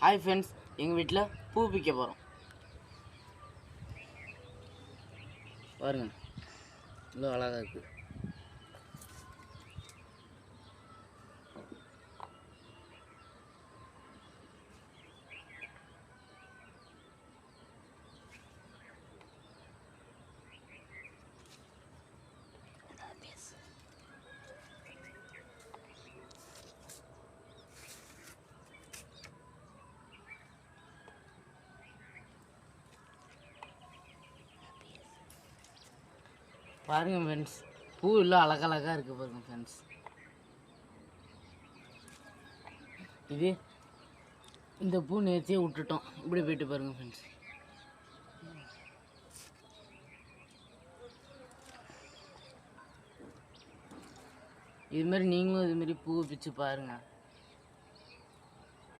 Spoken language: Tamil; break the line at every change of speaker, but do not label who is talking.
ஹாய் ஃப்ரெண்ட்ஸ் எங்கள் வீட்டில் பூ பிக்க போகிறோம் பாருங்க. இவ்வளோ அழகாக இருக்குது பாருங்க ஃப்ரெண்ட்ஸ் பூ எல்லாம் அழகழகாக இருக்குது பாருங்க ஃப்ரெண்ட்ஸ் இது இந்த பூ நேர்த்தியே விட்டுட்டோம். இப்படி போயிட்டு பாருங்க ஃப்ரெண்ட்ஸ் இது மாதிரி நீங்களும் இதுமாரி பூவை பிச்சு பாருங்கள்